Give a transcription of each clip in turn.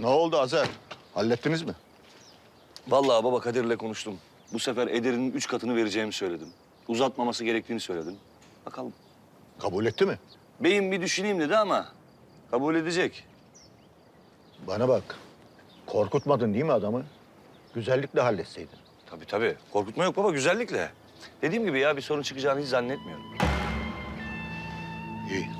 Ne oldu Azer? Hallettiniz mi? Vallahi baba Kadir'le konuştum. Bu sefer ederinin üç katını vereceğimi söyledim. Uzatmaması gerektiğini söyledim. Bakalım. Kabul etti mi? Beyim bir düşüneyim dedi ama kabul edecek. Bana bak. Korkutmadın değil mi adamı? Güzellikle halletseydin. Tabii tabii. Korkutma yok baba güzellikle. Dediğim gibi ya bir sorun çıkacağını hiç zannetmiyorum. İyi.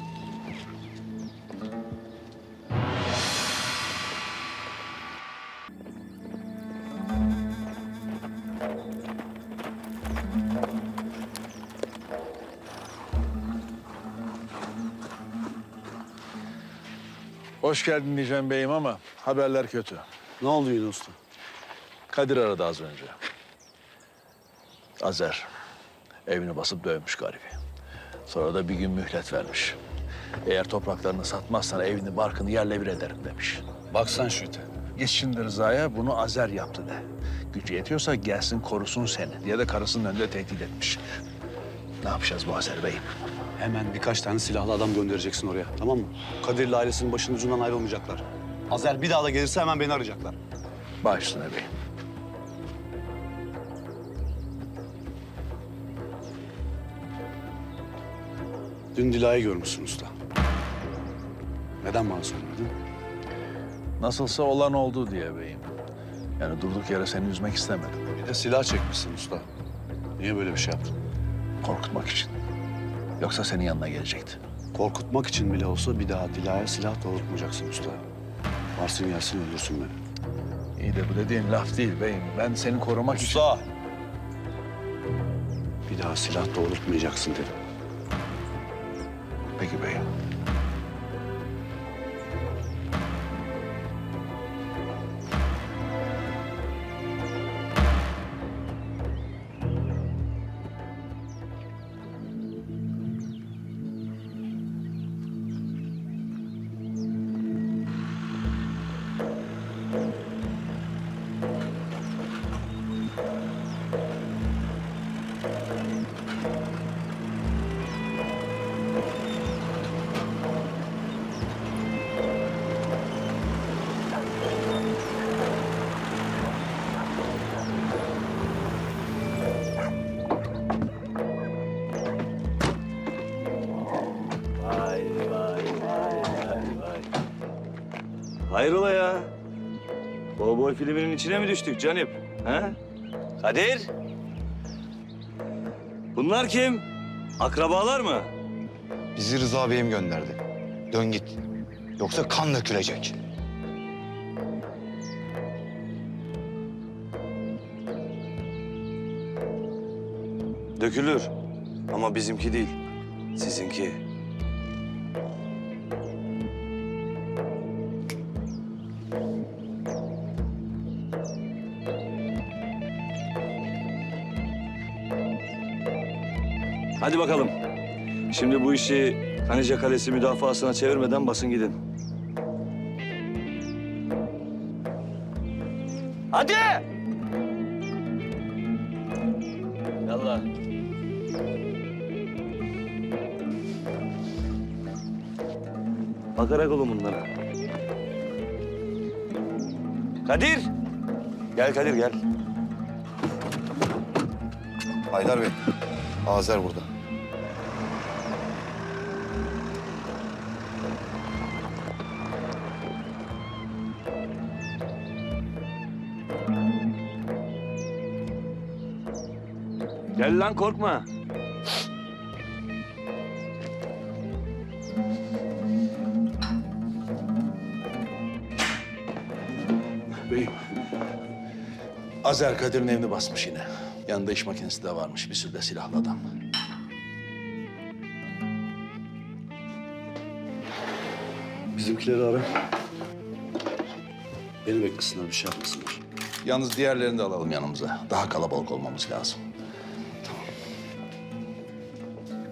Hoş geldin diyeceğim beyim ama haberler kötü. Ne oldu yine usta? Kadir aradı az önce. Azer evini basıp dövmüş garibi. Sonra da bir gün mühlet vermiş. Eğer topraklarını satmazsan evini barkını yerle bir ederim demiş. Bak sen şu ite. Git şimdi Rıza'ya bunu Azer yaptı de. Gücü yetiyorsa gelsin korusun seni diye de karısının önünde tehdit etmiş. Ne yapacağız bu Azer beyim? Hemen birkaç tane silahlı adam göndereceksin oraya tamam mı? Kadir'le ailesinin başının ucundan ayrılmayacaklar. Azer bir daha da gelirse hemen beni arayacaklar. Baş üstüne beyim. Dün Dila'yı görmüşsün usta. Neden bana söylemedin? Nasılsa olan oldu diye beyim. Yani durduk yere seni üzmek istemedim. Bir de silah çekmişsin usta. Niye böyle bir şey yaptın? Korkutmak için. Yoksa senin yanına gelecekti. Korkutmak için bile olsa bir daha Dila'ya silah doğrultmayacaksın usta. Varsın gelsin öldürsün beni. İyi de bu dediğin laf değil beyim. Ben seni korumak için... Usta! Bir daha silah doğrultmayacaksın dedim. Peki beyim. Hayrola ya? Kovboy filminin içine mi düştük Canip? Ha? Kadir? Bunlar kim? Akrabalar mı? Bizi Rıza Bey'im gönderdi. Dön git. Yoksa kan dökülecek. Dökülür. Ama bizimki değil. Sizinki. Hadi bakalım. Şimdi bu işi Kanice Kalesi müdafaasına çevirmeden basın gidin. Hadi! Yallah. Bakarak olun bunlara. Kadir! Gel Kadir gel. Haydar Bey, Azer burada. Gel lan korkma. Beyim. Azer Kadir'in evini basmış yine. Yanında iş makinesi de varmış. Bir sürü de silahlı adam. Bizimkileri ara. Beni beklesinler, bir şey yapmasınlar. Yalnız diğerlerini de alalım yanımıza. Daha kalabalık olmamız lazım.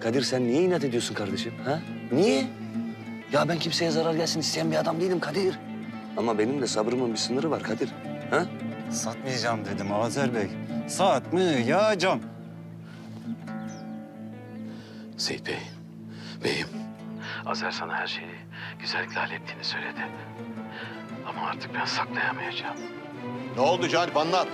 Kadir sen niye inat ediyorsun kardeşim? Ha? Niye? Ya ben kimseye zarar gelsin isteyen bir adam değilim Kadir. Ama benim de sabrımın bir sınırı var Kadir. Ha? Satmayacağım dedim Azer Bey. Satmayacağım. Seyit Bey, beyim. Azer sana her şeyi güzellikle hallettiğini söyledi. Ama artık ben saklayamayacağım. Ne oldu Canip anlat.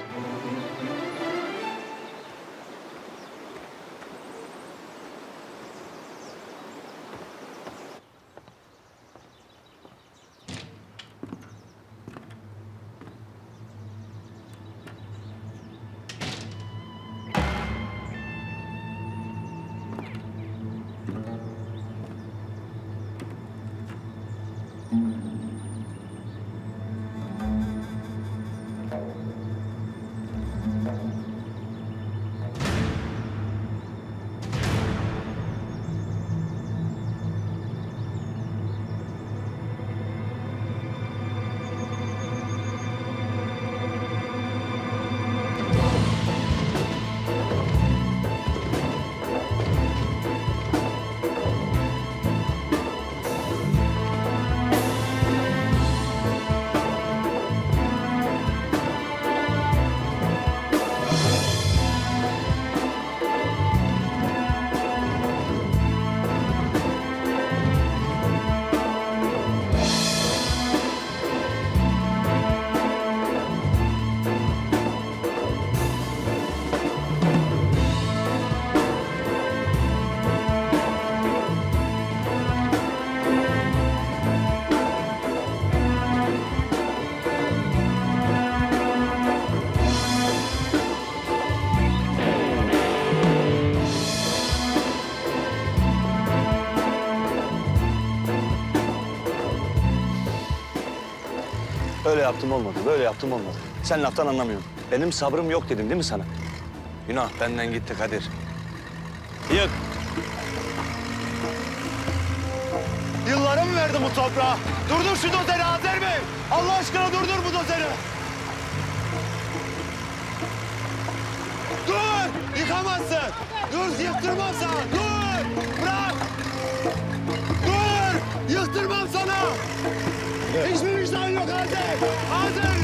Öyle yaptım olmadı, böyle yaptım olmadı. Sen laftan anlamıyorsun. Benim sabrım yok dedim değil mi sana? Günah benden gitti Kadir. Yık. Yıllarımı verdim bu toprağa. Durdur şu dozeri Azer Bey. Allah aşkına durdur bu dozeri. Dur! Yıkamazsın. Dur, yıktırmam sana. Dur! Bırak! Dur! Yıktırmam sana! Hiçbir vicdan yok Azer! Azer!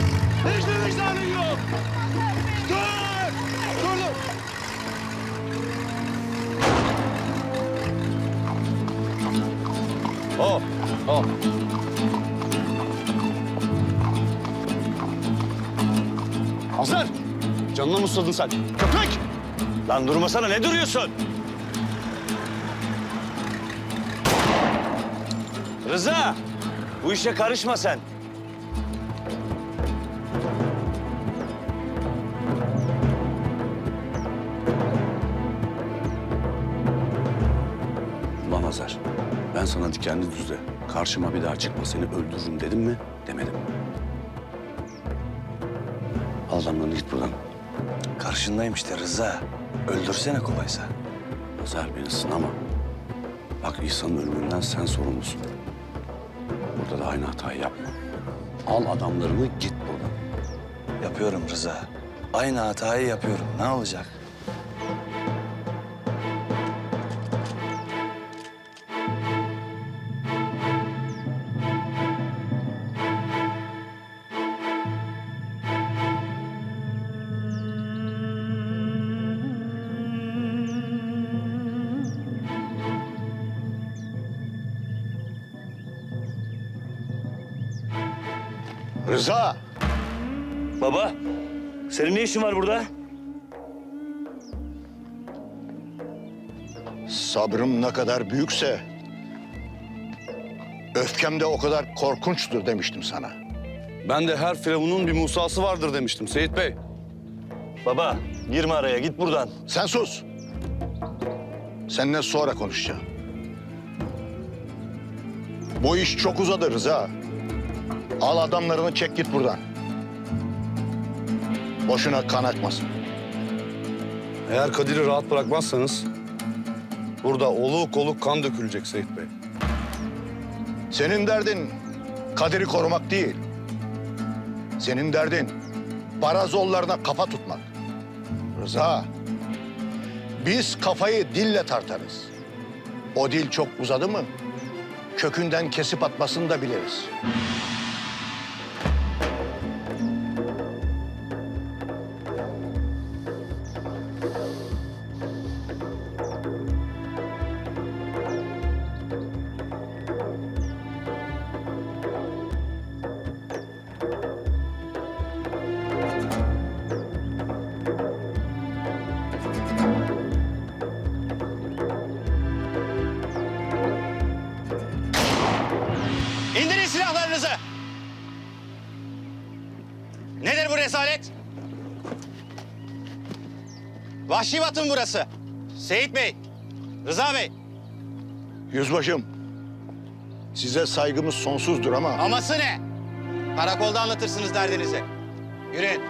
Hiçbir vicdanın yok! Dur! Dur dur! Hop! Hop! Azer! Canına mı susadın sen? Köpek! Lan durmasana ne duruyorsun? Rıza! Bu işe karışma sen. Ulan Hazar, ben sana dikenli düzde karşıma bir daha çıkma seni öldürürüm dedim mi? Demedim. Al adamlarını git buradan. Karşındayım işte Rıza. Öldürsene kolaysa. Hazar beni sınama. Bak İsa'nın ölümünden sen sorumlusun. Burada da aynı hatayı yapma. Al adamlarını git buradan. Yapıyorum Rıza. Aynı hatayı yapıyorum. Ne olacak? Rıza. Baba, senin ne işin var burada? Sabrım ne kadar büyükse... ...öfkem de o kadar korkunçtur demiştim sana. Ben de her firavunun bir Musa'sı vardır demiştim Seyit Bey. Baba, girme araya, git buradan. Sen sus. Seninle sonra konuşacağım. Bu iş çok uzadı Rıza. Al adamlarını çek git buradan. Boşuna kan akmasın. Eğer Kadir'i rahat bırakmazsanız... ...burada oluk oluk kan dökülecek Seyit Bey. Senin derdin Kadir'i korumak değil. Senin derdin barazollarına kafa tutmak. Rıza, biz kafayı dille tartarız. O dil çok uzadı mı kökünden kesip atmasını da biliriz. Vahşi Batı mı burası? Seyit Bey, Rıza Bey. Yüzbaşım, size saygımız sonsuzdur ama... Aması ne? Karakolda anlatırsınız derdinizi. Yürüyün.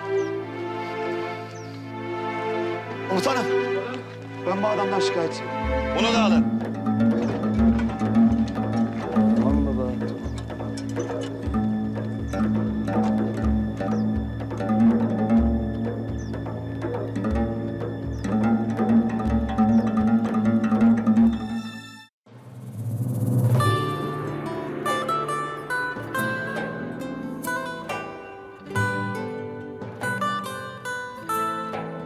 Komutanım, ben bu adamdan şikayetçiyim. Bunu da alın.